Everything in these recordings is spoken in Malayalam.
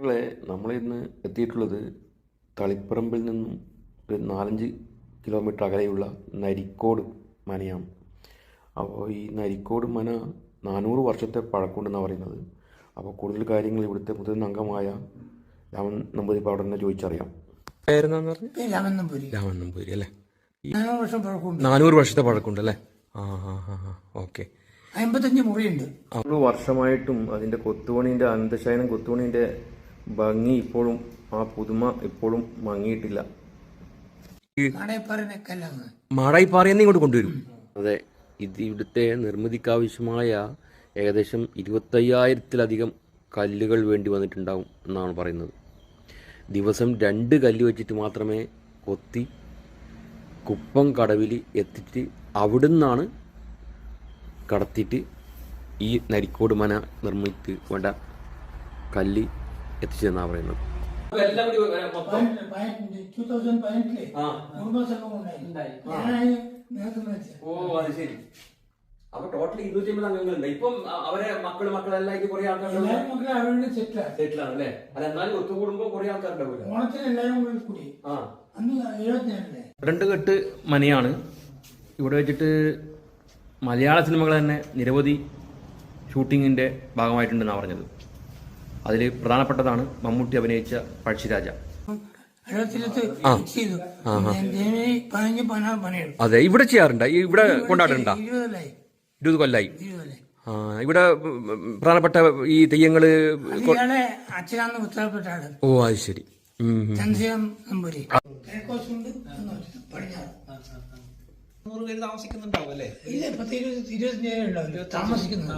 നമ്മളെ നമ്മളിന്ന് എത്തിയിട്ടുള്ളത് തളിപ്പറമ്പിൽ നിന്നും ഒരു നാലഞ്ച് കിലോമീറ്റർ അകലെയുള്ള നരിക്കോട് മനയാണ്. അപ്പോൾ ഈ നരിക്കോട് മന നാനൂറ് വർഷത്തെ പഴക്കമുണ്ടെന്നാണ് പറയുന്നത്. അപ്പോൾ കൂടുതൽ കാര്യങ്ങൾ ഇവിടുത്തെ മുതിർന്ന അംഗമായ രാമൻ നമ്പൂതിരിപ്പാട് തന്നെ ചോദിച്ചറിയാം. രാമൻ നമ്പൂരി രാമൻ അല്ലേ? നാനൂറ് വർഷത്തെ പഴക്കമുണ്ട്. അല്ലേ ആ ഓക്കെ. അമ്പത്തഞ്ച് മുറിയുണ്ട്. ഒരു വർഷമായിട്ടും അതിന്റെ കൊത്തുപണിന്റെ അന്തശയനം കൊത്തുപണീന്റെ ഭംഗി ഇപ്പോഴും ആ പുതുമ ഇപ്പോഴും മങ്ങിയിട്ടില്ല. മാടായിപ്പാറയെന്ന് ഇങ്ങോട്ട് കൊണ്ടുവരും. അതെ ഇത് ഇവിടുത്തെ നിർമ്മിതിക്കാവശ്യമായ ഏകദേശം ഇരുപത്തയ്യായിരത്തിലധികം കല്ലുകൾ വേണ്ടി വന്നിട്ടുണ്ടാവും എന്നാണ് പറയുന്നത്. ദിവസം രണ്ട് കല്ല് വെച്ചിട്ട് മാത്രമേ കൊത്തി കുപ്പം കടവിൽ എത്തിച്ച് അവിടുന്നാണ് കടത്തിയിട്ട് ഈ നരിക്കോട് മന നിർമ്മിച്ച് വേണ്ട കല്ല് എത്തിച്ചതെന്നാണ് പറയുന്നത്. അപ്പൊ ടോട്ടൽ ഇരുന്നൂറ്റി അമ്പത് അംഗങ്ങളുണ്ട്. ഇപ്പം അവരെ മക്കൾ മക്കളെല്ലാം കുറെ ആൾക്കാരുണ്ടാവും സെറ്റിലാണ് അല്ലേ അല്ല എന്നാലും ഒത്തുകൂടുമ്പോ കുറെ ആൾക്കാരുണ്ടാവില്ല രണ്ട് കെട്ട് മനയാണ് ഇവിടെ വെച്ചിട്ട് മലയാള സിനിമകൾ തന്നെ നിരവധി ഷൂട്ടിങ്ങിന്റെ ഭാഗമായിട്ടുണ്ടെന്നാണ് പറഞ്ഞത്. അതിൽ പ്രധാനപ്പെട്ടതാണ് മമ്മൂട്ടി അഭിനയിച്ച പഴശ്ശിരാജ. അതെ ഇവിടെ ചെയ്യാറുണ്ട്? ഇവിടെ കൊണ്ടാടുന്നുണ്ടോ? ഇരുപത് കൊല്ലായി. ഇവിടെ പ്രധാനപ്പെട്ട ഈ തെയ്യങ്ങൾ ഓ അത് ശരി. ഉം, ഉം. നമ്പൂരി. കിഴക്കോശുണ്ട് പടിഞ്ഞാറ്. നൂറ് പേര് താമസിക്കുന്നുണ്ടാവും അല്ലേ? ഇല്ല ഉണ്ടാവില്ല താമസിക്കുന്നത്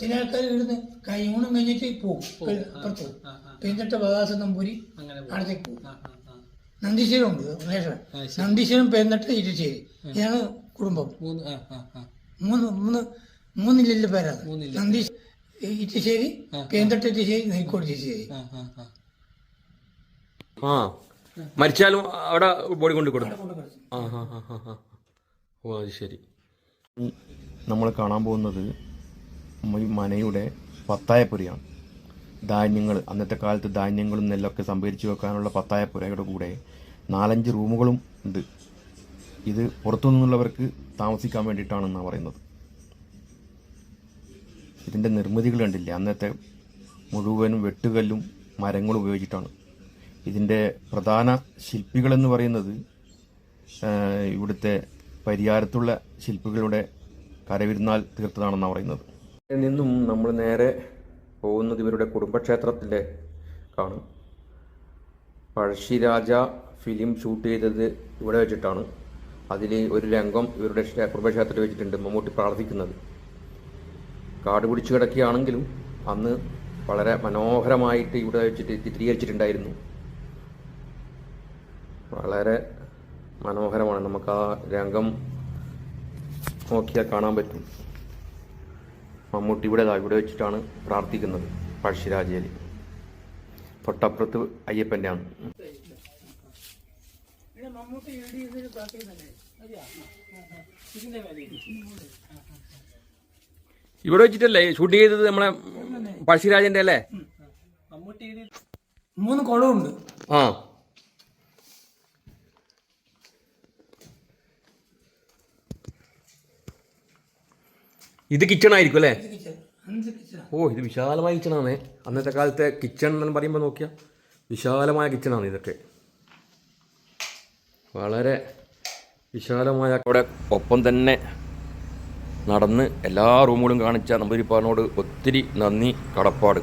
ചില ആൾക്കാർ ഇവിടുന്ന് കൈ ഊണം കഴിഞ്ഞിട്ട് പോകും പുറത്തു പോകും പെരിന്തട്ട ബദാസ നമ്പൂരി അടുത്തേക്ക് പോകും നന്ദീശ്വരം ഉണ്ട് റിലേഷൻ നന്ദീശ്വരം പെരിന്തട്ട ഇരുശ്ശേരി ഇതാണ് കുടുംബം. മൂന്ന് മൂന്ന് മൂന്ന് മൂന്നില്ല പേരാണ്. നന്ദീശ്വരം ഇറ്റശ്ശേരി പേന്തട്ട് ഇറ്റശ്ശേരി നെയ്ക്കോട് ഇറ്റശ്ശേരി ആ മരിച്ചാലും അവിടെ ബോഡി കൊണ്ട് കൊടുക്കും ആ ഹാ ഹാ ഹാ ഹാ ഓ അത് ശരി. നമ്മൾ കാണാൻ പോകുന്നത് ഈ മനയുടെ പത്തായപ്പുരയാണ് ധാന്യങ്ങൾ അന്നത്തെ കാലത്ത് ധാന്യങ്ങളും നെല്ലൊക്കെ സംഭരിച്ചു വെക്കാനുള്ള പത്തായപ്പുരയുടെ കൂടെ നാലഞ്ച് റൂമുകളും ഉണ്ട്. ഇത് പുറത്തു നിന്നുള്ളവർക്ക് താമസിക്കാൻ വേണ്ടിയിട്ടാണെന്നാണ് പറയുന്നത്. ഇതിന്റെ നിർമ്മിതികൾ കണ്ടില്ലേ? അന്നത്തെ മുഴുവനും വെട്ടുകല്ലും മരങ്ങളും ഉപയോഗിച്ചിട്ടാണ്. ഇതിന്റെ പ്രധാന ശില്പികളെന്ന് പറയുന്നത് ഇവിടുത്തെ പരിയാരത്തുള്ള ശില്പികളുടെ കരവിരുന്നാൽ തീർത്തതാണെന്നാണ് പറയുന്നത്. നിന്നും നമ്മൾ നേരെ പോകുന്നത് ഇവരുടെ കുടുംബക്ഷേത്രത്തിലെ കാണും. പഴശ്ശിരാജ ഫിലിം ഷൂട്ട് ചെയ്തത് ഇവിടെ വെച്ചിട്ടാണ്. അതിൽ ഒരു രംഗം ഇവരുടെ ക്ഷേ- കുടുംബക്ഷേത്രത്തിൽ വെച്ചിട്ടുണ്ട് മമ്മൂട്ടി പ്രാർത്ഥിക്കുന്നത്. കാട് പിടിച്ചു കിടക്കുകയാണെങ്കിലും അന്ന് വളരെ മനോഹരമായിട്ട് ഇവിടെ വെച്ചിട്ട് ചിത്രീകരിച്ചിട്ടുണ്ടായിരുന്നു. വളരെ മനോഹരമാണ്. നമുക്ക് ആ രംഗം നോക്കിയാൽ കാണാൻ പറ്റും. മമ്മൂട്ടി ഇവിടെ ഇവിടെ വെച്ചിട്ടാണ് പ്രാർത്ഥിക്കുന്നത് പഴശ്ശിരാജയിൽ തൊട്ടപ്പുറത്ത് അയ്യപ്പന്റെ ആണ് ഇവിടെ വെച്ചിട്ടല്ലേ? ഷൂട്ട് ചെയ്തത് നമ്മളെ പഴശ്ശിരാജന്റെ അല്ലേ? മൂന്ന് കുളമുണ്ട് ആ. ഇത് കിച്ചൺ ആയിരിക്കും അല്ലേ? ഓ ഇത് വിശാലമായ കിച്ചണാണ് അന്നത്തെ കാലത്തെ കിച്ചൺ എന്ന് പറയുമ്പോൾ നോക്കിയാൽ വിശാലമായ കിച്ചണാണ് ഇതൊക്കെ. വളരെ വിശാലമായ അവിടെ ഒപ്പം തന്നെ നടന്ന് എല്ലാ റൂമുകളും കാണിച്ച നമ്പൂരിപ്പാറിനോട് ഒത്തിരി നന്ദി കടപ്പാട്.